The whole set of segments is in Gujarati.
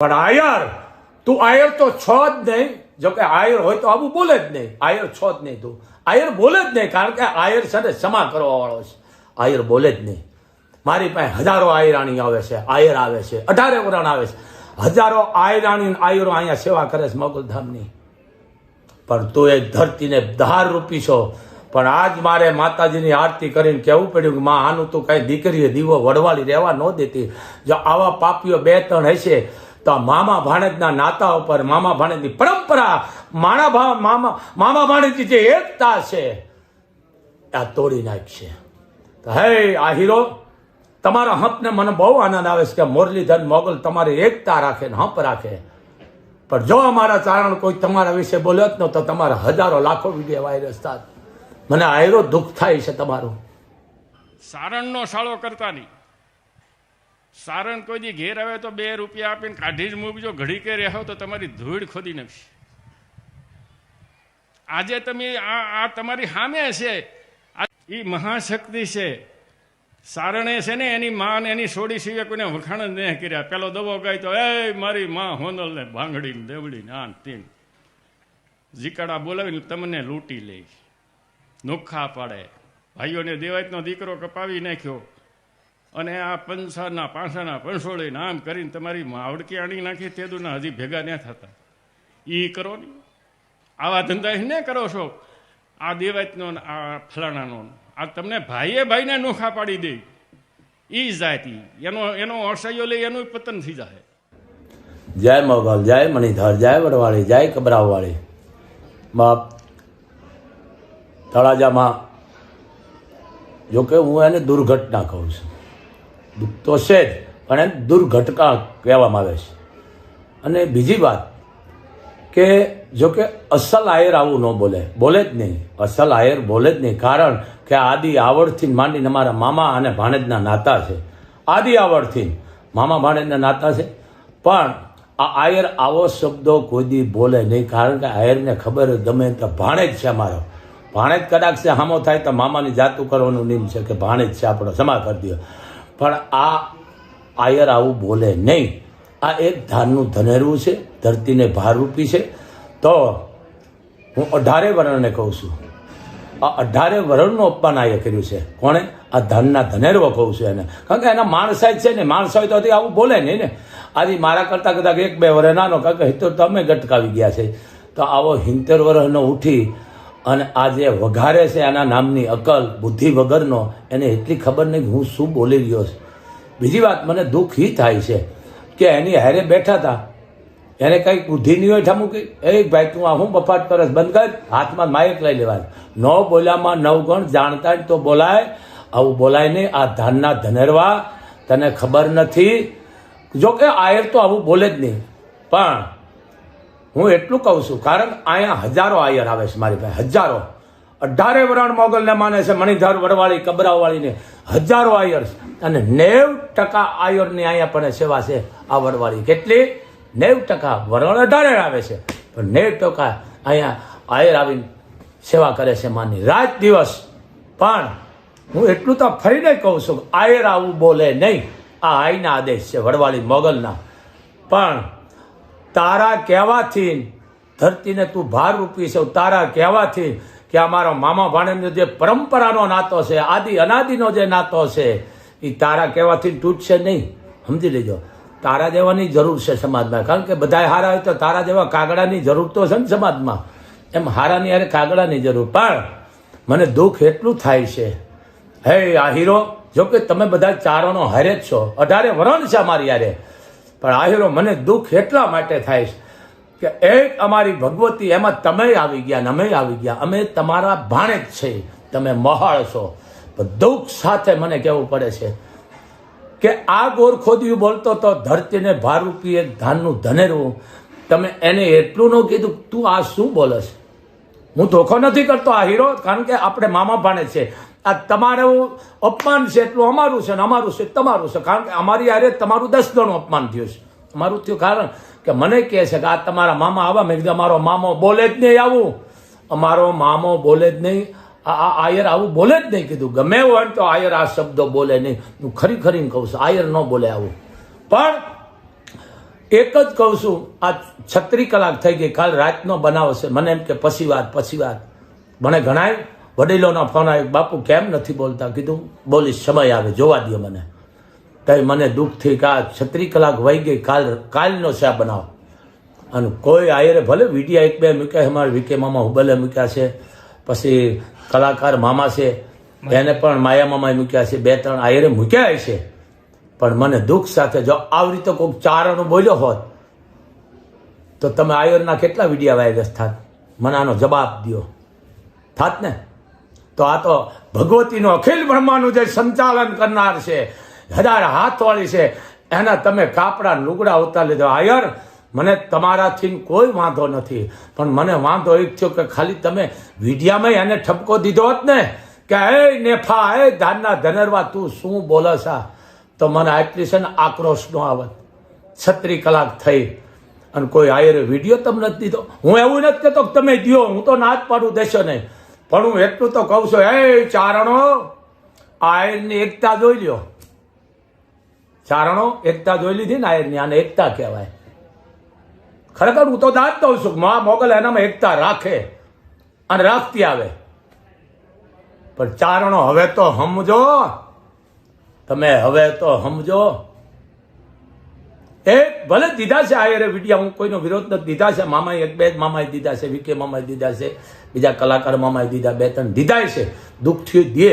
પણ આયર, તું આયર તો છો જ નહીં. જો કે આયર હોય તો આવું બોલે જ નહીં. આયર છો જ નહીં તું. આયર બોલે જ નહીં, કારણ કે આયર છે ને ક્ષમા કરવા વાળો છે. આયર બોલે જ નહીં. મારી પાસે હજારો આયરાણી આવે છે, આયર આવે છે, અઢારે વરણ આવે છે. હજારો આયરાણી આયરો અહીંયા સેવા કરે છે મોગલધામની. પણ તું એ ધરતીને ધાર રૂપી છો. પણ આજ મારે માતાજીની આરતી કરીને કહેવું પડ્યું કે માં, આનું તું કાંઈ દીકરીએ દીવો વડવાળી રહેવા ન દેતી. જો આવા પાપીઓ બે ત્રણ હશે તો આ મામા ભાણેજના નાતા ઉપર, મામા ભાણેજની પરંપરા, માણા ભા, મામા મામા ભાણેજની જે એકતા છે, આ તોડી નાખશે. હે, આ હીરો, તમારા હંપને મને બહુ આનંદ આવે છે કે મુરલીધર, મોગલ તમારી એકતા રાખે ને હંપ રાખે. પણ જો અમારા ચારણ કોઈ તમારા વિશે બોલ્યો જ ન તો તમારા હજારો લાખો વીડિયો વાયરસ થાત. મને આયરો દુઃખ થાય છે તમારું. સારણનો સાળો કરતા નહીં. સારણ કોઈ દી ઘેર આવે તો બે રૂપિયા આપીને કાઢી જ મૂકજો. ઘડી કે રહો તો તમારી ધૂળ ખોદી નાખશે. આજે તમે આ આ તમારી સામે છે. એ મહાશક્તિ છે. સારણે છે ને એની માં એની સોડી સિવાય કોઈને વખાણ જ નહીં કર્યા. પેલો દવો ગાય તો, એ મારી માં હોનલ ને ભાંગડી ને દેવડી ને આન તેન. જીકાડા બોલાવીને તમને લૂંટી લે નોખા પાડે. ભાઈઓને દેવાયતનો દીકરો કપાવી નાખ્યો. અને આ પંસાના પાંસાના પંસોળી નામ કરીને તમારી માવડકી આણી નાખી તે દુના હજી ભેગા ન થતા. એ કરો ને. આવા ધંધા ને કરો છો. આ દેવાતનો આ ફલાણાનો આ તમને ભાઈએ ભાઈને નોખા પાડી દે. એ જાતિ એનો એનો અસહ્યો લઈ એનું પતન થઈ જાય જય મોગલ, જય મણિધર, જય વડવાળી, જય કબરાવવાળી બાપ, તળાજામાં, જોકે હું એને દુર્ઘટના કહું છું. દુઃખ તો છે જ, પણ એને દુર્ઘટકા કહેવામાં આવે છે. અને બીજી વાત કે જો કે અસલ આયર આવું ન બોલે બોલે જ નહીં. અસલ આયર બોલે જ નહીં, કારણ કે આદિ આવડથી માંડીને મારા મામા અને ભાણેજના નાતા છે. આદિ આવડથી, મામા ભાણેજના નાતા છે. પણ આ આયર આવો શબ્દો કોઈ બોલે નહીં, કારણ કે આયરને ખબર ગમે તો ભાણેજ છે અમારો. ભાણેજ કદાચ છે, હામો થાય તો મામાની જાતું કરવાનું નિયમ છે કે ભાણેજ છે, આપણો ક્ષમા કરી દો પણ આ આયર આવું બોલે નહીં. આ એક ધાનનું ધનેરવું છે, ધરતીને ભારરૂપી છે. તો હું અઢારે વર્ણને કહું છું. આ અઢારે વર્ણનું અપમાન આયે કર્યું છે. કોણે? આ ધનના ધનેરવો કહું છું એને. કારણ કે એના માણસાઈ છે ને, માણસ હોય તો આવું બોલે નહીં ને. આજે મારા કરતાં કદાચ એક બે વર્ષ નાનો, કારણ કે હિતોર તો અમે ગટકાવી ગયા છે. તો આવો હિંતેર વર્ષનો ઉઠી અને આ જે વઘારે છે એના નામની અકલ, બુદ્ધિ વગરનો, એને એટલી ખબર નહીં કે હું શું બોલી રહ્યો છું. બીજી વાત, મને દુઃખ એ થાય છે કે એની હારે બેઠા હતા. એને કંઈક બુદ્ધિ નહીં હોય ઠામુકી એ ભાઈ, તું આ હું બફાટ કરસ બંધ કર, હાથમાં માયક લઈ લેવાનું ન બોલ્યામાં નવગણ જાણતા જ તો બોલાય. આવું બોલાય નહીં, આ ધાનના ધનેરવા. તને ખબર નથી. જો કે આયર તો આવું બોલે જ નહીં. પણ હું એટલું કહું છું, કારણ અહીંયા હજારો આયર આવે છે મારી પાસે, હજારો. અઢારે વરણ મોગલને માને છે, મણિધાર, વડવાળી, કબરાવાળીને હજારો આયર અને નેવ ટકા આયરની અહીંયા પણ સેવા છે આ વડવાળી. કેટલી? નેવ ટકા વરણ અઢારે આવે છે. પણ નેવ ટકા અહીંયા આયર આવીને સેવા કરે છે માની રાત દિવસ. પણ હું એટલું તો ફરીને કહું છું, આયર આવું બોલે નહીં. આ આઈના આદેશ છે વડવાળી મોગલના. પણ તારા કહેવાથી ધરતીને તું ભાર રૂપી છે. તારા કહેવાથી કે અમારો મામા ભાણેજનો જે પરંપરાનો નાતો છે, આદિ અનાદિનો જે નાતો છે એ તારા કહેવાથી તૂટશે નહીં. સમજી લેજો. તારા જેવાની જરૂર છે સમાજમાં. કારણ કે બધા હારા હોય તો તારા જેવા કાગડાની જરૂર તો છે ને સમાજમાં. એમ હારાની હારે કાગડાની જરૂર. પણ મને દુઃખ એટલું થાય છે. હે આ હીરો, જો કે તમે બધા ચારણો હારે જ છો. અઢારે વરણ છે અમારી હારે. પણ આ મને દુઃખ એટલા માટે થાય છે કે એક અમારી ભગવતી એમાં તમે આવી ગયા ને અમે આવી ગયા. અમે તમારા ભાણે જ છે. તમે મહાળ છો. દુઃખ સાથે મને કહેવું પડે છે કે આ ગોર ખોદિયું બોલતો તો ધરતીને ભારૂપી એક ધાનનું ધનેરવું તમે એને એટલું ન કીધું, તું આ શું બોલે છે હું ધોખો નથી કરતો આ હીરો, કારણ કે આપણે મામા ભાણે છે. આ તમારું અપમાન છે, એટલું અમારું છે ને અમારું છે, તમારું છે. કારણ કે અમારી આરે તમારું દસ ગણું અપમાન થયું છે. અમારું થયું કારણ કે મને કહે છે કે આ તમારા મામા આવા. મેં કીધું, અમારો મામો બોલે જ નહીં આવું. અમારો મામો બોલે જ નહીં. આ આયર આવું બોલે જ નહીં, કીધું. ગમે હોય તો આયર આ શબ્દો બોલે નહીં. હું ખરી ખરીને કહું છું, આયર ન બોલે આવું. પણ એક જ કહું છું, આ છત્રી કલાક થઈ ગઈ, કાલ રાતનો બનાવ છે મને એમ કે, પછી વાત પછી વાત. મને ઘણાય વડીલોનો ફોન આવ્યો, બાપુ, કેમ નથી બોલતા? કીધું, બોલીશ, સમય આવે, જોવા દો મને. તઈ મને દુઃખથી કા છત્રી કલાક વહી ગઈ, કાલ, કાલનો આ બનાવ? અને કોઈ આયરે ભલે વિડીયા એક બે મૂક્યા છે અમારા વિકે મામા હુબલે મૂક્યા છે, પછી કલાકાર મામા છે, એને પણ માયા મામા મૂક્યા છે, બે ત્રણ આયરે મૂક્યા છે. પણ મને દુઃખ સાથે, જો આવી રીતે કોઈક ચારણો બોલ્યો હોત, તો તમે આયરના કેટલા વિડીયા વાયરસ થાત? મને આનો જવાબ દો થાત ને? તો આ તો ભગવતીનો અખિલ બ્રહ્માનું જે સંચાલન કરનાર છે, હજાર હાથવાળી છે, એના તમે કાપડા લુગડા ઉતાર લીધો. આયર, મને તમારાથી કોઈ વાંધો નથી, પણ મને વાંધો એક થયો કે ખાલી તમે વિડીયામાં એને ઠપકો દીધો હોત ને, કે એ નેફા, એ ધાનના ધનરવા, તું શું બોલસ આ? તો મને આટલી છે ને આક્રોશ નો આવત. છત્રી કલાક થઈ અને કોઈ આયરે વીડિયો તમને નથી દીધો. હું એવું નથી કહેતો તમે દ્યો, હું તો ના જ પાડું, દેશો નહીં. પણ હું એટલું તો કહું છું, એ ચારણો આયરની એકતા જોઈ લ્યો. ચારણો એકતા જોઈ લીધી ને આયરની આને એકતા કહેવાય. ખરેખર હું તો દાંત દઉં છું, મા મોગલ એનામાં એકતા રાખે અને રાખતી આવે. પણ ચારણો હવે તો સમજો, તમે હવે તો સમજો. એક ભલે દીધા છે આયરે વિડીયા, હું કોઈનો વિરોધ નથી. દીધા છે મામાએ એક, બે મામાએ દીધા છે, વિકે મામાએ દીધા છે, બીજા કલાકાર મામાએ દીધા, બે ત્રણ દીધા છે. દુઃખથી દે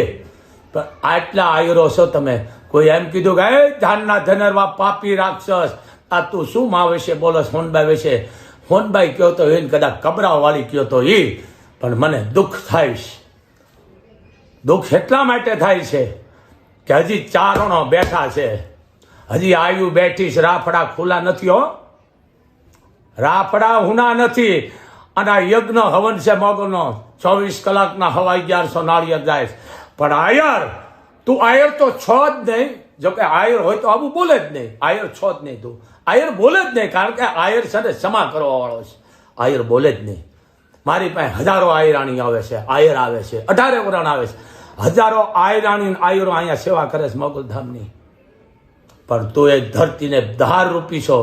પણ આટલા આયરો છો તમે. કોઈ એમ કીધું કે, એ ધાનના ધનરવા પાપી રાક્ષસ, આ તું શું માવે છે? બોલો હોનબાઈ વિશે હોનભાઈ કયો તો એને કદાચ કબરાવ વાળી કયો તો એ પણ મને દુઃખ થાય છે. દુઃખ એટલા માટે થાય છે કે હજી ચારણો બેઠા છે. હજી આયુ બેઠીશ રાફડા ખુલ્લા નથી હો. રાફડા હુના નથી. અને આ યજ્ઞ હવન છે મગનો. ચોવીસ કલાકના હવા અગિયારસો નાળિયેર જાય પણ આયર, તું આયર તો છો જ નહીં. જોકે આયર હોય તો આવું બોલે જ નહીં. આયર છો જ નહીં તું. આયર બોલે જ નહીં, કારણ કે આયર છે ને ક્ષમા કરવા વાળો છે. આયર બોલે જ નહીં. મારી પાસે હજારો આયરાણી આવે છે, આયર આવે છે, અઢારે વરણ આવે છે. હજારો આયરાણી આયરો અહીંયા સેવા કરે છે મોગલધામની પણ તું એ ધરતીને ધાર રૂપી છો.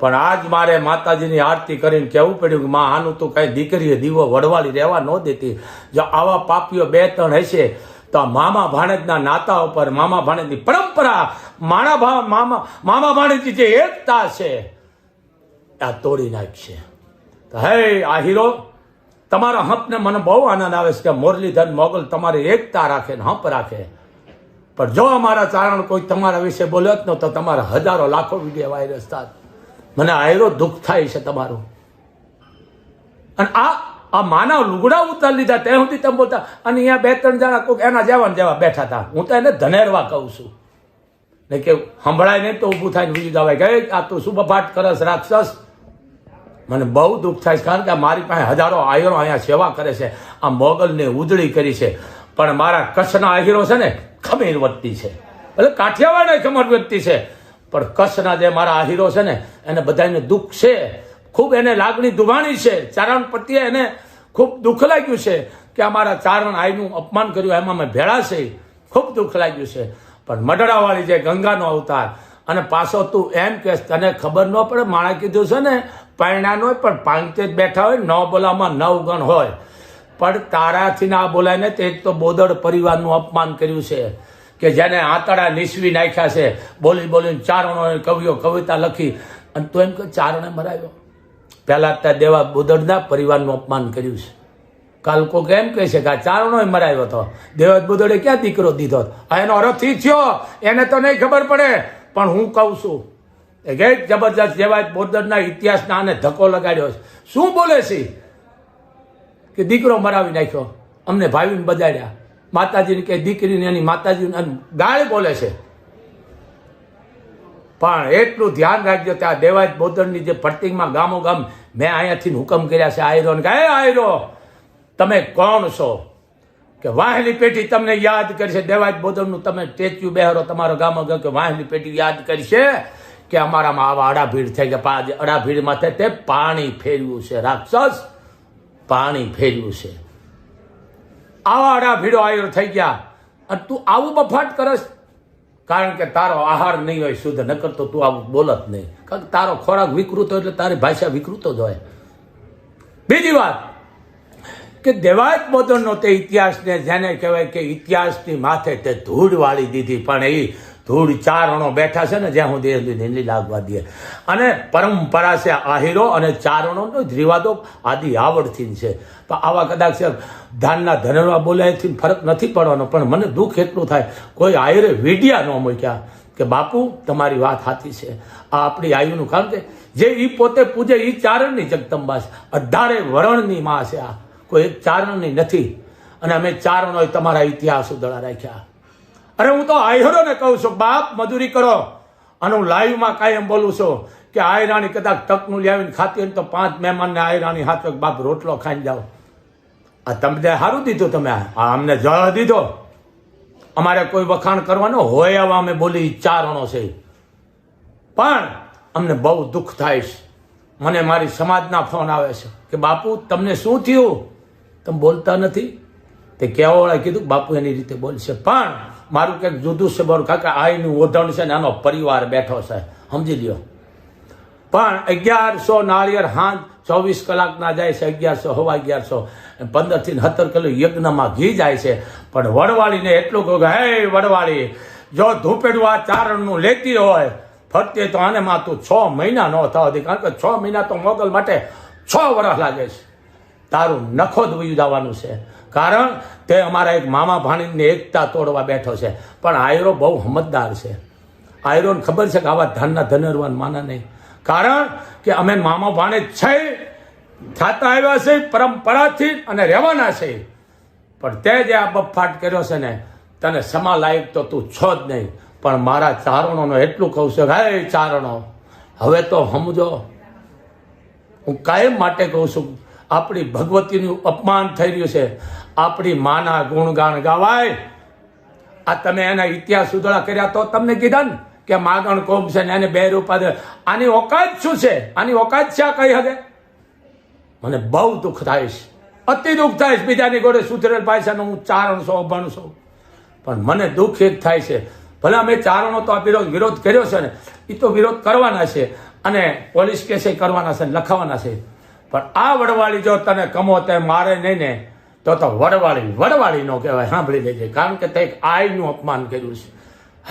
પણ આજ મારે માતાજીની આરતી કરીને કહેવું પડ્યું કે માં, આનું તું કાંઈ દીકરીએ દીવો વડવાળી રહેવા ન દેતી. જો આવા પાપીઓ બે ત્રણ હશે, તો મામા ભાણેજના નાતા ઉપર, મામા ભાણેજની પરંપરા, માણા ભા, મામા મામા ભાણેજની જે એકતા છે, આ તોડી નાખશે. હે, આ હીરો, તમારા હંપને મને બહુ આનંદ આવે છે કે મુરલીધર, મોગલ તમારી એકતા રાખે ને હંપ રાખે. પણ જો અમારા ચારણ કોઈ તમારા વિશે બોલ્યો ન તો તમારા હજારો લાખો વીડિયો વાયરસ થાત. મને આયરો દુઃખ થાય છે તમારું. અને આ આ માનવ લુગડા ઉતાર લીધા ત્યાં સુધી તમે બોલતા, અને અહીંયા બે ત્રણ જણા કોઈક એના જેવા ને જેવા બેઠા હતા. હું તો એને ધનેરવા કહું છું. ને કે સંભળાય નહીં તો ઊભું થાય બીજું જવાય કે આ તું શું બફાટ કરસ, રાક્ષસ? મને બહુ દુઃખ થાય છે, કારણ કે મારી પાસે હજારો આયરો અહીંયા સેવા કરે છે. આ મોગલને ઉજળી કરી છે. પણ મારા કચ્છના આહીરો છે ને ખમીર વધતી છે. એટલે કાઠિયાવાડ ખમર વધતી છે. પણ કચ્છના જે મારા આહીરો છે ને, એને બધાને દુઃખ છે. ખૂબ એને લાગણી દુભાણી છે. ચારણ પ્રત્યે એને ખૂબ દુઃખ લાગ્યું છે કે અમારા ચારણ આઈનું અપમાન કર્યું, એમાં અમે ભેળા છે. ખૂબ દુઃખ લાગ્યું છે. પણ મડડાવાળી જે ગંગાનો અવતાર, અને પાછો તું એમ કે તને ખબર ન પડે, માણા કીધું છે ને, પાયણાનો હોય પણ પાંચે જ બેઠા હોય, નવ બોલામાં નવ ગણ હોય. પણ તારાથી ના બોલાય ને તે તો બોદડ પરિવારનું અપમાન કર્યું છે. કે જેને આંતળા નિસવી નાખ્યા છે. બોલી બોલીને ચારણો કવિઓ કવિતા લખી અને તો એમ કે ચારણે મરાયો. પહેલાં ત્યાં દેવા બોદડના પરિવારનું અપમાન કર્યું છે. કાલ કોક એમ કહે છે કે આ ચારણો મરાયો હતો. દેવત બોદડે ક્યાં દીકરો દીધો? આ એનો અરથ થયો. એને તો નહીં ખબર પડે. પણ હું કહું છું, એ કે જબરજસ્ત જેવા બોદડના ઇતિહાસના આને ધક્કો લગાડ્યો છે. શું બોલે છે કે દીકરો મરાવી નાખ્યો. અમને ભાવીને બજાડ્યા. માતાજીને કે દીકરીને એની માતાજીને ગાળ બોલે છે. પણ એટલું ધ્યાન રાખજો કે આ દેવાજ બોદરની જે ભરતીમાં ગામો ગામ મેં અહીંયાથી હુકમ કર્યા છે, આયરો ને કે હે આયરો, તમે કોણ છો? કે વાહની પેટી તમને યાદ કરશે. દેવાજ બોદરનું તમે સ્ટેચ્યુ બેહરો, તમારો ગામો ગામ કે વાહની પેટી યાદ કરશે કે અમારામાં આવા અડાભીડ થઈ ગયા. પા- અડાભીડ માથે તે પાણી ફેરવ્યું છે, રાક્ષસ. પાણી ફેર્યું છે. આવા અડાભીડો આયુર થઈ ગયા. અને તું આવું બફાટ કરસ, કારણ કે તારો આહાર નહીં હોય, શુદ્ધ નકર તો તું આવું બોલત નહીં. કારણ કે તારો ખોરાક વિકૃત હોય એટલે તારી ભાષા વિકૃત જ હોય. બીજી વાત, કે દેવાયત મોદનનો તે ઇતિહાસને જેને કહેવાય કે ઇતિહાસની માથે તે ધૂળ વાળી દીધી, પણ એ ધૂળ ચારણો બેઠા છે ને, જ્યાં હું દેહ નહીં લાગવા દે. અને પરંપરા છે આહિરો અને ચારણોનો જ રિવાદો આદિ આવડથી છે. પણ આવા કદાચ ધાનના ધનરવા બોલાયથી ફરક નથી પડવાનો, પણ મને દુઃખ એટલું થાય, કોઈ આહિરે વીડિયા ન મૂક્યા કે, બાપુ, તમારી વાત સાચી છે. આ આપણી આયુનું કારણ કે, જે એ પોતે પૂજે એ ચારણની જગદંબા છે. અઢારે વરણની માં છે આ. કોઈ એક ચારણની નથી. અને અમે ચારણો તમારા ઇતિહાસ ઉદળા રાખ્યા. અરે હું તો આયરોને કહું છું, બાપ, મજૂરી કરો. અને હું લાઈવમાં કાયમ બોલું છું કે આયરાણી કદાચ તકનું લાવીને ખાતી હોય તો પાંચ મહેમાનને આયરાણી હાથ બાપ, રોટલો ખાઈને જાઓ. આ તમને સારું દીધું તમે આ? અમને જ દીધો. અમારે કોઈ વખાણ કરવાનો હોય આવા અમે બોલી ચારણો છે. પણ અમને બહુ દુઃખ થાય છે. મને મારી સમાજના ફોન આવે છે કે બાપુ, તમને શું થયું? તમે બોલતા નથી? તે કહેવાવાળા કીધું, બાપુ એની રીતે બોલશે. પણ મારું કંઈક જુદું છે બોલ કારણ કે આઈનું ઓઢણ છે ને આનો પરિવાર બેઠો છે. સમજી લ્યો. પણ અગિયારસો નાળિયેર હાંજ ચોવીસ કલાકના જાય છે, અગિયારસો, હવા અગિયારસો. પંદરથી સત્તર કિલો યજ્ઞમાં ઘી જાય છે. પણ વડવાળીને એટલું કહું કે, હે વડવાળી, જો ધૂપેડું આ ચારણનું લેતી હોય, ફરતે તો આને માં તું છ મહિના ન થવા દે. કારણ કે છ મહિના તો મોગલ માટે છ વર્ષ લાગે છે. તારું નખો જ જવાનું છે. કારણ તે અમારા એક મામા ભાણીની એકતા તોડવા બેઠો છે. પણ આયરો બહુ હમતદાર છે. આયરોને ખબર છે કે આવા ધનના ધનરવાન માના નહીં. કારણ કે અમે મામા ભાણે છે, થતા આવ્યા છે, પરંપરાથી અને રહેવાના છે. પણ તે જે આ બફાટ કર્યો છે ને, તને સમા લાયક તો તું છો જ નહીં. પણ મારા ચારણોનો એટલું કહું છું હે ચારણો, હવે તો સમજો. હું કાયમ માટે કહું છું, આપણી ભગવતીનું અપમાન થઈ રહ્યું છે. આપણી માના ગુણગાન ગાવાય. આ તમે એના ઇતિહાસ સુધરા કર્યા તો તમને કીધા ને કે માગણ કોમ છે ને એને બે રૂપા આની ઓકાત શું છે? આની ઓકાત છે આ કઈ હગે? મને બહુ દુઃખ થાય છે. અતિ દુઃખ થાય છે બીજાની ગોળે સુધરેલ પાયસાનો હું ચારણ સો અભણ પણ મને દુઃખ એક થાય છે. ભલે અમે ચારણો તો આ વિરોધ વિરોધ કર્યો છે ને એ તો વિરોધ કરવાના છે અને પોલીસ કેસે કરવાના છે લખાવાના છે. પણ આ વડવાળી જો તને કમો તે મારે નહીં ને તો તો વડવાળી વડવાળી નો કહેવાય, સાંભળી લેજે, કારણ કે તે આયનું અપમાન કર્યું છે.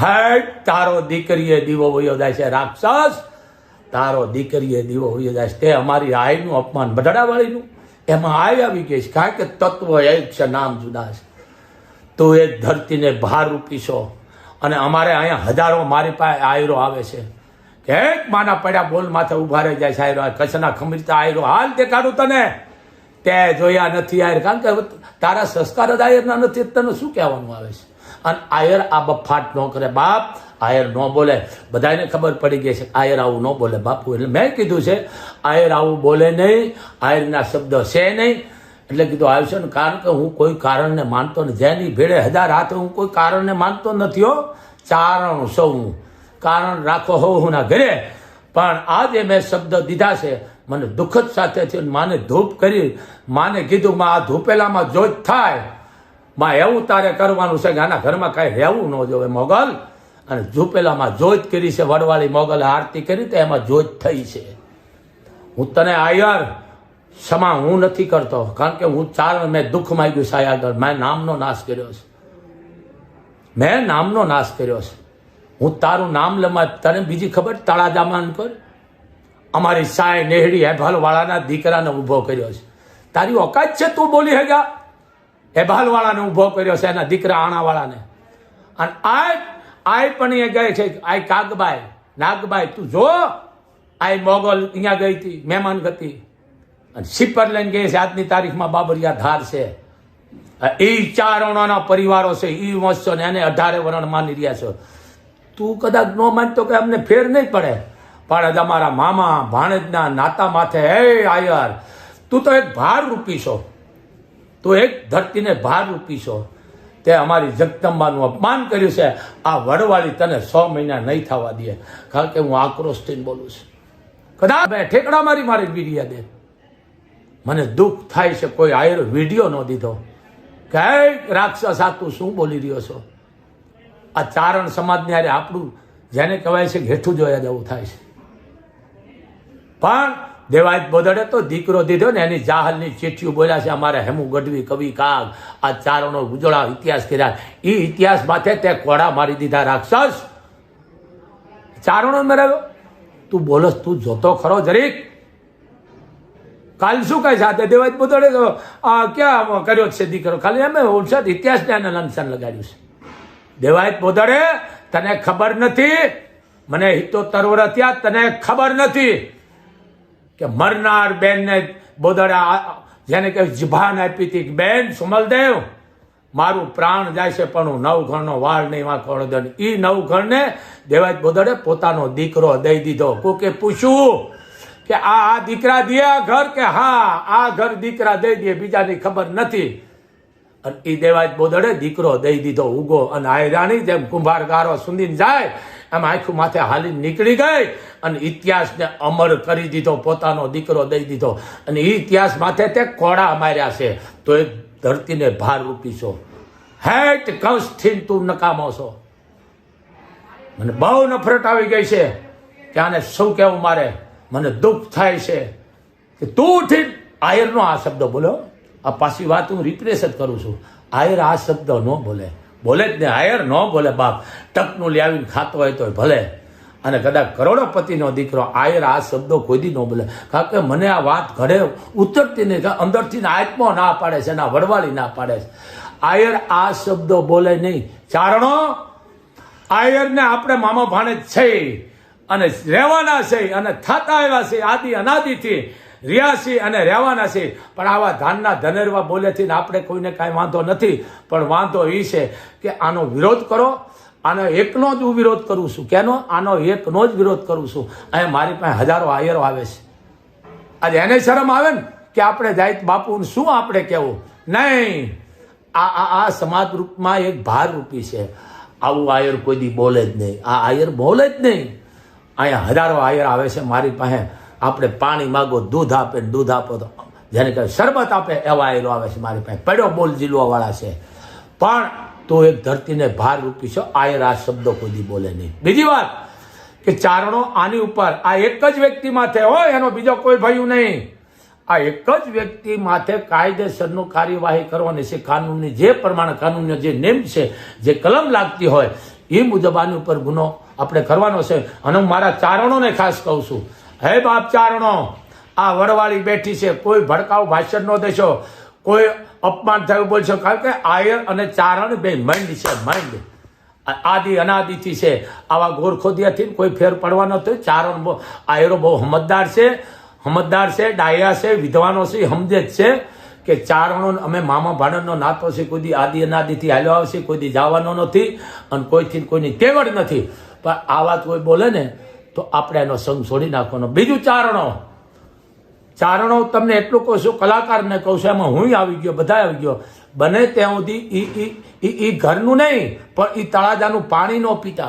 હે, તારો દીકરીએ દીવો વયો જાય છે, રાક્ષસ! તારો દીકરીએ દીવો વયો જાય છે, તે અમારી આયનું અપમાન બઢડાવાળીનું એમાં આય આવી ગઈ છે, કારણ કે તત્વ એક છે, નામ જુદા છે. તું એ ધરતીને ભાર રૂપીશો અને અમારે અહીંયા હજારો મારી પાસે આયરો આવે છે. કે એક માના પડ્યા બોલ માથે ઊભા રહી જાય છે, આયરો કચ્છના ખમીરતા આયરો, હાલ દેખાડું તને. તે જોયા નથી આયર. કારણ કે તારા સંસ્કાર જ આયરના નથી. તને શું કહેવાનું આવે છે? અને આયર આ બફાટ ન કરે. બાપ, આયર ન બોલે. બધાને ખબર પડી ગઈ છે, આયર આવું ન બોલે બાપુ. એટલે મેં કીધું છે, આયર આવું બોલે નહીં. આયરના શબ્દ છે નહીં. એટલે કીધું આવશે ને, કારણ કે હું કોઈ કારણને માનતો નથી. જેની ભેળે હજાર હાથે હું કોઈ કારણને માનતો નથી હો. ચારણ સૌ હું. કારણ રાખો હોઉં ના ઘરે. પણ આજે મેં શબ્દ દીધા છે. મને દુઃખદ સાથે થયું માને ધૂપ કરી, માને કીધું માં, આ ધૂપેલામાં જોજ થાય. માં, એવું તારે કરવાનું છે કે આના ઘરમાં કાંઈ રહેવું ન જોવે મોગલ? અને ઝૂપેલામાં જોત કરી છે વડવાળી મોગલે આરતી કરી તો એમાં જોત થઈ છે. હું તને આયર, ક્ષમા હું નથી કરતો. કારણ કે હું ચાર મેં દુઃખ માગ્યું છે આગળ. મેં નામનો નાશ કર્યો છે. મેં નામનો નાશ કર્યો છે. હું તારું નામ લમા, તને બીજી ખબર? તળાજામાન પર? અમારી સાય નેહડી હેભાલવાળાના દીકરાને ઊભો કર્યો છે. તારી ઓકાત છે તું બોલી હગા? હેભાલવાળાને ઊભો કર્યો છે, એના દીકરા આણાવાળાને. અને આ આય પણ એ ગઈ છે, આય કાગબાઈ નાગબાઈ તું જો, આય મોગલ અહીંયા ગઈ હતી, મહેમાન ગતિ. અને સિપર લઈને ગઈ છે, આજની તારીખમાં બાબરિયા ધાર છે. એ ચાર ઓણાના પરિવારો છે એ વંશો ને એને અઢારે વરણ માની રહ્યા છો. તું કદાચ ન માનતો કે અમને ફેર નહીં પડે. પણ અમારા મામા, ભાણેજના નાતા માથે, હે આયર, તું તો એક ભાર રૂપી છો. તું એક ધરતીને ભાર રૂપી છો. તે અમારી જગદંબાનું અપમાન કર્યું છે. આ વડવાળી તને સો મહિના નહીં થવા દે. કારણ કે હું આક્રોશથી બોલું છું. કદાચ મેં ઠેકડા મારી મારી બીડિયા દે. મને દુઃખ થાય છે કોઈ આયર વીડિયો ન દીધો. કે રાક્ષસ, આ તું શું બોલી રહ્યો છો? આ ચારણ સમાજને આરે આપણું જેને કહેવાય છે ઘેઠું જોયા જવું થાય છે. પણ દેવાયત બોદડે તો દીકરો દીધો ને એની જાહલની ચીઠીઓ બોલ્યા છે, અમારે હેમુ ગઢવી, કવિ કાગ, આ ચારણો ઉજળા ઇતિહાસ કર્યા. એ ઇતિહાસ માથે તે કોડા મારી દીધા રાક્ષસ. ચારણો મેળવ્યો. તું બોલસ, તું જોતો ખરો જરીક. કાલ શું કહે સાથે દેવાય તો, આ ક્યાં કર્યો છે દીકરો? ખાલી એમ ઓળખાત ઇતિહાસને એને લંચન લગાડ્યું છે. દેવાયત બોદડે તને ખબર નથી. મને હિતો તરવર ત્યાં તને ખબર નથી કે મરનાર બેનને બોદડા જેને કે જીભાન આપી હતી બેન, સુમલદેવ, મારું પ્રાણ જાય છે, પણ હું નવ ઘરનો વાળ નહીં માં દન એ નવ ઘરને દેવાજ બોદડે પોતાનો દીકરો દઈ દીધો. કોકે પૂછ્યું કે આ આ દીકરા દે ઘર કે હા, આ ઘર દીકરા દઈ દે, બીજાની ખબર નથી. અને એ દેવાજ બોદડે દીકરો દઈ દીધો ઉગો અને આયરાણી જેમ કુંભાર ગારો સુંદીને જાય, એમ આખું માથે હાલી નીકળી ગઈ અને ઇતિહાસને અમર કરી દીધો, પોતાનો દીકરો દઈ દીધો. અને ઇતિહાસ માથે તે કોડા માર્યા છે. તો એ ધરતીને ભાર રૂપી છો. હેટ કંસથી તું નકામો છો. મને બહુ નફરત આવી ગઈ છે કે આને શું કહેવું મારે? મને દુઃખ થાય છે કે તું થી આયરનો આ શબ્દ બોલો. આ પાછી વાત હું રિપ્લેસ જ કરું છું. આયર આ શબ્દ ન બોલે. બોલે જ ને આયર ન બોલે બાપ. ટકનું લાવીને ખાતો હોય તો ભલે. અને કદાચ કરોડોપતિનો દીકરો આયર આ શબ્દો કોઈ દી ન બોલે. કારણ કે મને આ વાત ઘરે ઉતરતી નહીં અંદરથી આત્મો ના પાડે છે ના વડવાળી ના પાડે છે. આયર આ શબ્દો બોલે નહીં. ચારણો, આયરને આપણે મામા ભાણે છે. અને રહેવાના છે અને થતા આવ્યા છે, આદિ અનાદિથી. રહ્યા છે અને રહેવાના છે. પણ આવા ધાનના ધનેરવા બોલેથી ને આપણે કોઈને કાંઈ વાંધો નથી. પણ વાંધો એ છે કે આનો વિરોધ કરો. આનો એકનો જ હું વિરોધ કરું છું. કેનો? આનો એકનો જ વિરોધ કરું છું. અહીંયા મારી પાસે હજારો આયરો આવે છે. આજે એને શરમ આવે ને કે આપણે જાય બાપુને શું આપણે કહેવું? નહીં. આ આ આ સમાજ રૂપમાં એક ભાર રૂપી છે. આવું આયર કોઈ દી બોલે જ નહીં. આ આયર બોલે જ નહીં. અહીંયા હજારો આયર આવે છે મારી પાસે. આપણે પાણી માગો, દૂધ આપે દૂધ આપો તો જેને કહે શરબત આપે, એવા એલો આવે છે મારી પાસે. પડ્યો બોલ જીલવાવાળા છે. પણ તો એક ધરતીને ભાર રૂપી છો, આયર આ શબ્દો કોઈ બોલે નહીં. બીજી વાત કે ચારણો આની ઉપર, આ એક જ વ્યક્તિ માથે હોય, એનો બીજો કોઈ ભયું નહીં. આ એક જ વ્યક્તિ માથે કાયદેસરનું કાર્યવાહી કરવાની છે, કાનૂનની જે પ્રમાણે કાનૂનનો જે નેમ છે, જે કલમ લાગતી હોય, એ મુજબ આની ઉપર ગુનો આપણે કરવાનો છે. અને હું મારા ચારણોને ખાસ કહું છું. હે બાપ ચારણો આ વડવાળી બેઠી છે, કોઈ ભડકાવ ભાષણ ન દેશો. કોઈ અપમાન થયું બોલશો, કારણ કે આયર અને ચારણ બે મંડ છે, મંડ. આદિ અનાદિથી છે. આવા ગોરખોદિયાથી કોઈ ફેર પડવાનો નથી ચારણ આયરો બહુ હમતદાર છે. હમદદાર છે, ડાયા છે, વિદ્વાનો છે સમજે જ છે કે ચારણો અમે મામા ભાણનો નાતો છે, કોઈ આદિ અનાદિથી હાલ્યો આવશે, કોઈ દી જવાનો નથી અને કોઈથી કોઈની તેવડ નથી. પણ આ વાત કોઈ બોલે ને તો આપણે એનો સંગ છોડી નાખવાનો. બીજું ચારણો. ચારણો તમને એટલું કહું છું, કલાકારને કહું છું, એમાં હું આવી ગયો, બધા આવી ગયો. બને ત્યાં સુધી એ ઈ ઘરનું નહીં, પણ એ તળાજાનું પાણી ન પીતા.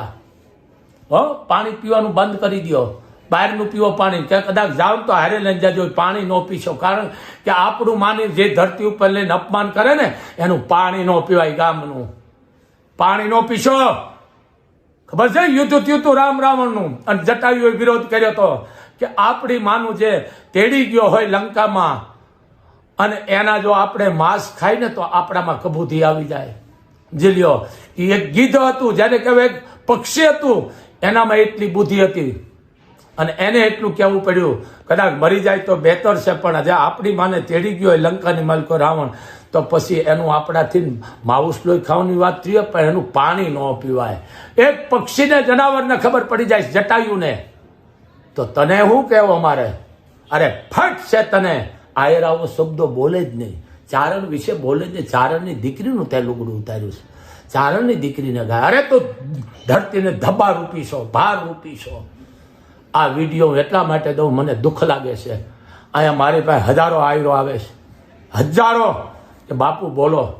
હો, પાણી પીવાનું બંધ કરી દો બહારનું પીવો પાણી. કે કદાચ જાઓ તો હારે લઈને જજો, પાણી ન પીશો. કારણ કે આપણું માની જે ધરતી ઉપર લઈને અપમાન કરે ને, એનું પાણી ન પીવાય ગામનું. પાણી ન પીશો. ખબર છે યુદ્ધ થયું હતું રામ રાવણનું. અને જટાયુએ વિરોધ કર્યો હતો કે આપણી માનું જે તેડી ગયો હોય લંકામાં, અને એના જો આપણે માંસ ખાઈ ને તો આપણામાં કબૂતી આવી જાય. જીલ્યો એ એક ગીધ હતું, જેને કહેવાય પક્ષી હતું. એનામાં એટલી બુદ્ધિ હતી. અને એને એટલું કહેવું પડ્યું, કદાચ મરી જાય તો બેતર છે, પણ જે આપણી માને તેડી ગયો હોય લંકાની માલકો રાવણ. તો પછી એનું આપણાથી માઉસ લોહી ખાવાની વાત થઈ પણ એનું પાણી ન પીવાય. એક પક્ષીને જનાવરને ખબર પડી જાય જટાયુને. તો તને શું કહેવો અમારે? અરે, ફટ છે તને. આયર આવો શબ્દો બોલે જ નહીં. ચારણ વિશે બોલે જ ચારણની દીકરીનું તે લુગડું ઉતાર્યું છે. ચારણની દીકરીને ગાય, અરે, તો ધરતીને ધબ્બા રૂપીશો ભાર રૂપીશો આ વીડિયો એટલા માટે દઉં, મને દુઃખ લાગે છે. અહીંયા મારી પાસે હજારો આયરો આવે છે. હજારો! કે બાપુ બોલો.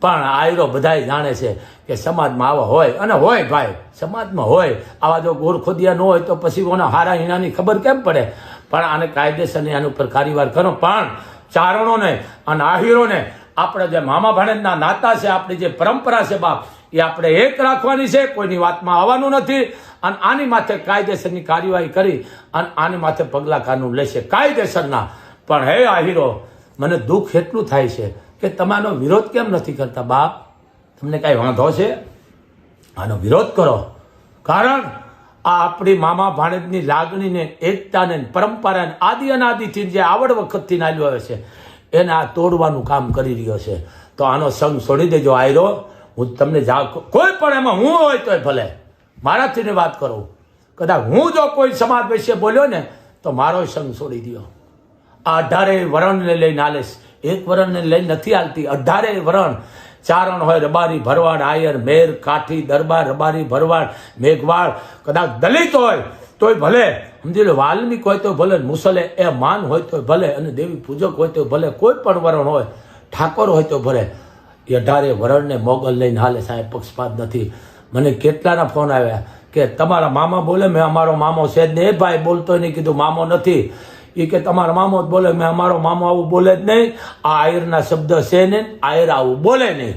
પણ આયરો બધાય જાણે છે કે સમાજમાં આવા હોય, અને હોય ભાઈ, સમાજમાં હોય. આવા જો ગોરખોદિયા ન હોય તો પછી કોને હારા હીણાની ખબર કેમ પડે? પણ આને કાયદેસરની આની ઉપર કાર્યવાર કરો. પણ ચારણોને અને આહિરોને આપણે જે મામા ભાણેજના નાતા છે, આપણી જે પરંપરા છે બાપ, એ આપણે એક રાખવાની છે. કોઈની વાતમાં આવવાનું નથી. અને આની માથે કાયદેસરની કાર્યવાહી કરી અને આની માથે પગલાં કાનૂન લેશે. કાયદેસરના. પણ હે આહીરો મને દુઃખ એટલું થાય છે કે તમારો વિરોધ કેમ નથી કરતા બાપ? તમને કાંઈ વાંધો છે? આનો વિરોધ કરો. કારણ આ આપણી મામા ભાણેજની લાગણીને, એકતાને, પરંપરાને, આદિ અનાદિથી જે આવડ વખતથી નાલ્યો આવે છે, એને આ તોડવાનું કામ કરી રહ્યો છે. તો આનો સંગ છોડી દેજો, આયરો. હું તમને જા કોઈ પણ એમાં હું હોય તોય ભલે. મારાથી ને વાત કરું. કદાચ હું જો કોઈ સમાજ વિશે બોલ્યો ને, તો મારો સંગ છોડી દો આ અઢારે વરણને લઈને હાલેશ એક વરણને લઈને નથી હાલતી અઢારે વરણ. ચારણ હોય રબારી ભરવાડ, આયર, મેર, કાઠી, દરબાર, રબારી ભરવાડ, મેઘવાળ. કદાચ દલિત હોય, તોય ભલે. સમજી લો, વાલ્મિક હોય તો ભલે, મુસલે, એ માન હોય તો ભલે, અને દેવી પૂજક હોય તો ભલે, કોઈ પણ વરણ હોય, ઠાકોર હોય તો ભલે. એ અઢારે વરણને મોગલ લઈને હાલે સાહેબ, પક્ષપાત નથી. મને કેટલાના ફોન આવ્યા કે તમારા મામા બોલે, મેં અમારો મામો છે જ નહીં. એ ભાઈ બોલતો નહીં, કીધું મામો નથી. એ કે તમારો મામો જ બોલે, મેં અમારો મામો આવું બોલે જ નહીં. આ આયરના શબ્દ છે ને, આયર આવું બોલે નહીં.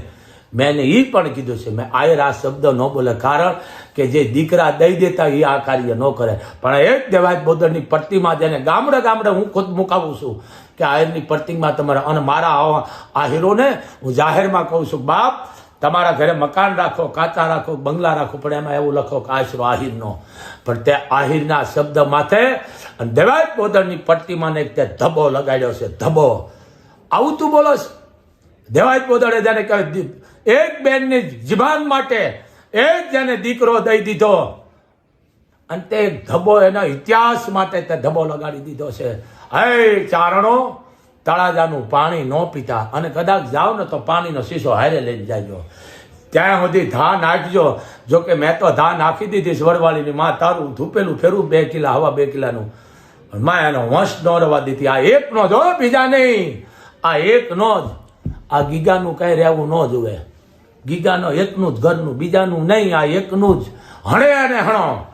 મેં એને એ પણ કીધું છે, મેં આયર આ શબ્દ ન બોલે કારણ કે જે દીકરા દઈ દેતા એ આ કાર્ય ન કરે. પણ એક દેવાય બોદરની પટ્ટીમાં જેને ગામડે ગામડે હું ખુદ મુકાવું છું કે આયરની પટ્ટીમાં તમારા અને મારા આ હીરોને હું જાહેરમાં કહું છું, બાપ તમારા ઘરે મકાન રાખો, કાચા રાખો, બંગલા રાખો, પણ એમાં એવું લખો કે આશરો આહિરનો. પણ તે આહિરના શબ્દ માથે અને દેવાય બોદરની પટ્ટીમાંને તે ધબો લગાડ્યો છે, ધબો. આવું તું બોલો? દેવાય પોદળે જેને કહે એક બેનની જીભાન માટે એક જેને દીકરો દઈ દીધો. અને તે ધબો એના ઇતિહાસ માટે તે ધબો લગાડી દીધો છે. હે ચારણો તળાજાનું પાણી ન પીતા અને કદાચ જાઓ ને તો પાણીનો શીશો હારે લઈને જાજો. ત્યાં સુધી ધા નાખજો. જો કે મેં તો ધા નાખી દીધી છે વડવાળીની માં, તારું ધૂપેલું ફેરું બે કિલા હવા, બે કિલાનું. માં એનો વંશ ન રવા દીધી. આ એકનો જ બીજા નહીં. આ એકનો જ. આ ગીગાનું કઈ રહેવું ન જોવે ગીગાનો એકનું જ ઘરનું, બીજાનું નહીં. આ એકનું જ. હણે અને હણો.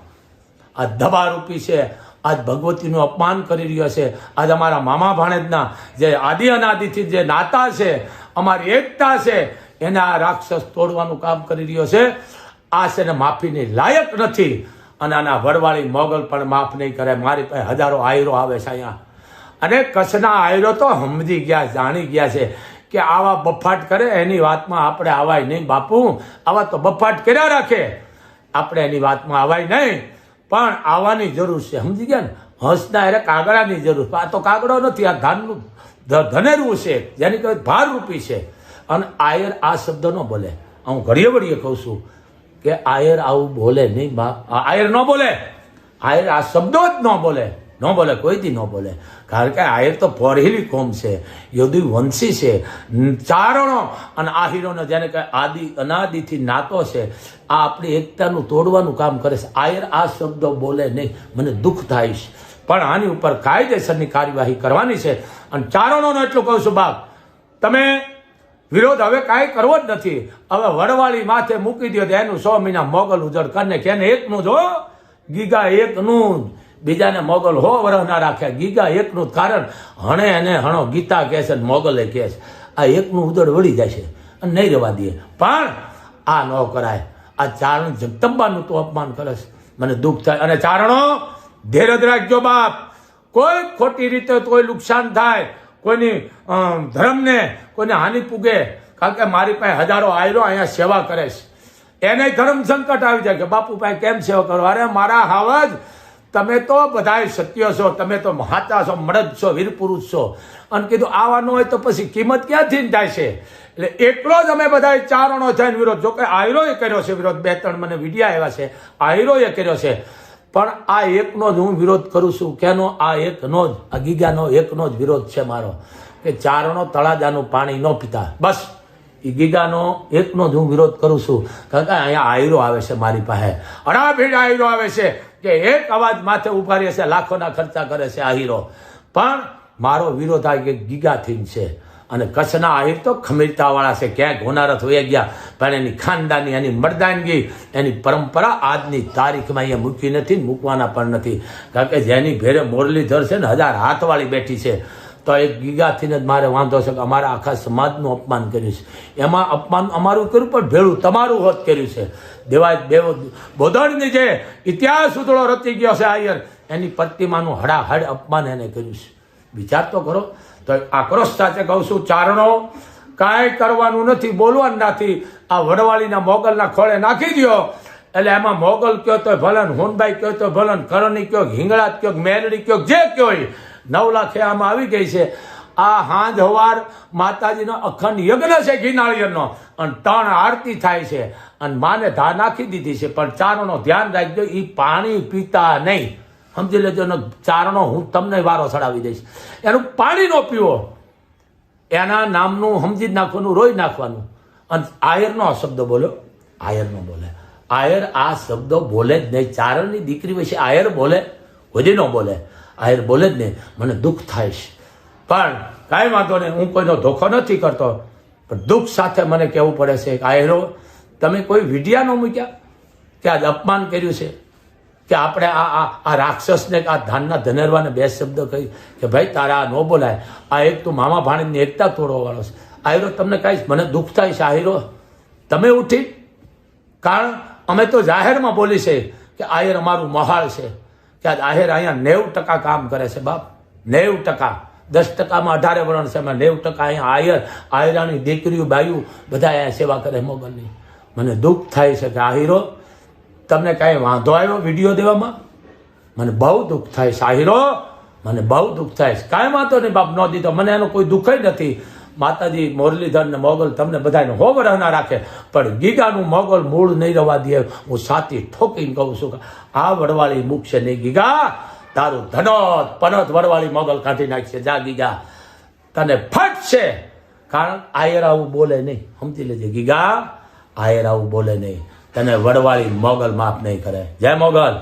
આ દબારૂપી છે. આજ ભગવતીનું અપમાન કરી રહ્યો છે. આજ અમારા મામા ભાણેજના જે આદિ અનાદિથી જે નાતા છે, અમારી એકતા છે, એને આ રાક્ષસ તોડવાનું કામ કરી રહ્યો છે. આ છે ને માફીની લાયક નથી. અને આના વડવાળી મોગલ પણ માફ નહીં કરે. મારી પાસે હજારો આયરો આવે છે અહીંયા. અને કચ્છના આયરો તો સમજી ગયા, જાણી ગયા છે કે આવા બફાટ કરે, એની વાતમાં આપણે આવાય નહીં. બાપુ, આવા તો બફાટ કર્યા રાખે. આપણે એની વાતમાં આવાય નહીં. પણ આવવાની જરૂર છે. સમજી ગયા ને? હંસના અરે કાગડાની જરૂર. આ તો કાગડો નથી, આ ધાનનું ધનેરવું છે. જેની કહેવાય ભારરૂપી છે. અને આયર આ શબ્દ ન બોલે હું ઘડીએ વળીએ કહું છું કે આયર આવું બોલે નહીં આયર ન બોલે. આયર આ શબ્દો જ ન બોલે. ન બોલે કોઈથી ન બોલે. કારણ કે આયર તો પઢેલી કોમ છે. યદુ વંશી છે. ચારણો. અને આ હીરોનો જેને કહે, આદિ, અનાદિથી નાતો છે, આ આપણી એકતાનું તોડવાનું કામ કરે છે. આયર આ શબ્દો બોલે નહીં. મને દુઃખ થાય છે. પણ આની ઉપર કાયદેસરની કાર્યવાહી કરવાની છે. અને ચારણોનો એટલું કહું છું, બાપ, તમે વિરોધ હવે કાંઈ કરવો જ નથી. હવે વડવાળી માથે મૂકી દો એનું સો મહિના મોગલ ઉજળ કરીને કેને એકનું જો ગીગા એકનું જ. બીજાને મોગલ હો વરહ ના રાખ્યા ગીગા એકનું કારણ, હણે અને હણો ગીતા કહે છે મોગલે કહે છે. આ એકનું ઉદર વળી જાય છે અને નહીં રહેવા દે. પણ આ ન કરાય. આ ચારણ જગદંબાનું તો અપમાન કરે મને દુઃખ થાય. અને ચારણો, ધીરજ રાખજો બાપ. કોઈ ખોટી રીતે કોઈ નુકસાન થાય. કોઈની ધર્મને કોઈને હાનિ પૂગે. કારણ કે મારી પાસે હજારો આયરો અહીંયા સેવા કરે છે. એને ધર્મ સંકટ આવી જાય કે બાપુ પાસે કેમ સેવા કરો? અરે મારા હાવજ તમે તો બધાય સત્ય છો, તમે તો મહાતા છો મળદ છો વીર પુરુષ છો. અને કીધું, આવવાનું હોય તો પછી કિંમત ક્યાંથી થાય છે? એટલે એટલો જ અમે બધા ચારણો થઈને વિરોધ. જો કે આયરોએ કર્યો છે વિરોધ, બે ત્રણ મને વિડીયા આવ્યા છે, આયરોએ કર્યો છે. પણ આ એકનો જ હું વિરોધ કરું છું. કેનો? આ એકનો જ આ ગીગાનો એકનો જ વિરોધ છે મારો. કે ચારણો તળાજાનું પાણી ન પીતા. બસ. એ ગીગાનો એકનો જ હું વિરોધ કરું છું. કારણ કે અહીંયા આયરો આવે છે મારી પાસે. અડાભીડ આયરો આવે છે. કે એક અવાજ માથે ઊભા રહે છે, લાખોના ખર્ચા કરે છે આ હીરો. પણ મારો વિરોધ આ કે ગીગાથી છે. અને કચ્છના આહીર તો ખમીરતાવાળા છે. ક્યાંક હોનારત હોઈ ગયા, પણ એની ખાનદાની, એની મરદાનગી, એની પરંપરા આજની તારીખમાં અહીંયા મૂકી નથી મૂકવાના પણ નથી. કારણ કે જેની ભેરે મોરલીધર છે ને, હજાર હાથવાળી બેઠી છે. તો એક ગીગાથી જ મારે વાંધો છે કે અમારા આખા સમાજનું અપમાન કર્યું છે. એમાં અપમાન અમારું કર્યું પણ ભેળું તમારું હોત કર્યું છે. દેવાય દેવ બોધણની જે ઇતિહાસ ઉતળો રચી ગયો છે આયર એની પ્રતિમાનું હડાહડ અપમાન એને કર્યું છે. વિચાર તો કરો. તો આક્રોશ સાથે કહું છું, ચારણો કાંઈ કરવાનું નથી, બોલવાનું નથી. આ વડવાળીના મોગલના ખોળે નાખી દો એટલે એમાં મોગલ કયો તો ભલન, હોનભાઈ કયો તો ભલન, કરણી કયો હિંગળાત કયો મેરડી કયો જે કયો. નવ લાખે આમાં આવી ગઈ છે. આ હાંજ હવાર માતાજીનો અખંડ યજ્ઞ છે ઘીનાળિયરનો અને ત્રણ આરતી થાય છે. અને માને ધા નાખી દીધી છે. પણ ચારણો ધ્યાન રાખજો એ પાણી પીતા નહીં. સમજી લેજો ને ચારણો હું તમને વારો ચડાવી દઈશ. એનું પાણી નો પીવો. એના નામનું સમજી જ નાખવાનું, રોઈ નાખવાનું. અને આયરનો આ શબ્દ બોલ્યો આયરનો બોલે. આયર આ શબ્દો બોલે જ નહીં. ચારણની દીકરી વિશે આયર બોલે હજી ન બોલે. આયર બોલે જ નહીં મને દુઃખ થાય છે. પણ કાંઈ વાંધો નહીં, હું કોઈનો ધોખો નથી કરતો. પણ દુઃખ સાથે મને કહેવું પડે છે કે, આયરો, તમે કોઈ વિડિયા ન મૂક્યા? કે આજ અપમાન કર્યું છે? કે આપણે આ આ આ રાક્ષસને આ ધાનના ધનેરવાને બે શબ્દ કહી કે, ભાઈ, તારા આ ન બોલાય. આ એક તું મામા ભાણીની એકતા તોડવાવાળો છે. આયરો, તમને કહીશ મને દુઃખ થાય છે, આયરો? તમે ઉઠી. કારણ અમે તો જાહેરમાં બોલી છે કે, આયર અમારું મહાલ છે. કે આ જાહેર અહીંયા નેવ ટકા કામ કરે છે બાપ. નેવ ટકા. દસ ટકામાં અઢારે વર્ણ છે. એમાં નેવ ટકા અહીંયા આયર, આયરાની દીકરીઓ બાયું બધા અહીંયા સેવા કરે મોગલની મને દુઃખ થાય છે કે આહિરો તમને કાંઈ વાંધો આવ્યો વીડિયો દેવામાં? મને બહુ દુઃખ થાય છે. આહિરો મને બહુ દુઃખ થાય છે. કાંઈ વાંધો નહીં બાપ, ન દીધો. મને એનો કોઈ દુઃખ નથી. માતાજી મુરલીધર ને મોગલ તમને બધાને હો રહના રાખે. પણ ગીગાનું મોગલ મૂળ નહીં રવા દે. હું સાતી ઠોકીને કહું છું કે આ વડવાળી મૂકશે નહીં ગીગા, તારું ધનોત પનોત વડવાળી મોગલ કાઢી નાખશે. જા ગીગા, તને ફટશે કારણ આયરાવું બોલે નહીં. સમજી લેજે ગીગા આયરાવું બોલે નહીં. તને વડવાળી મોગલ માફ નહીં કરે. જય મોગલ.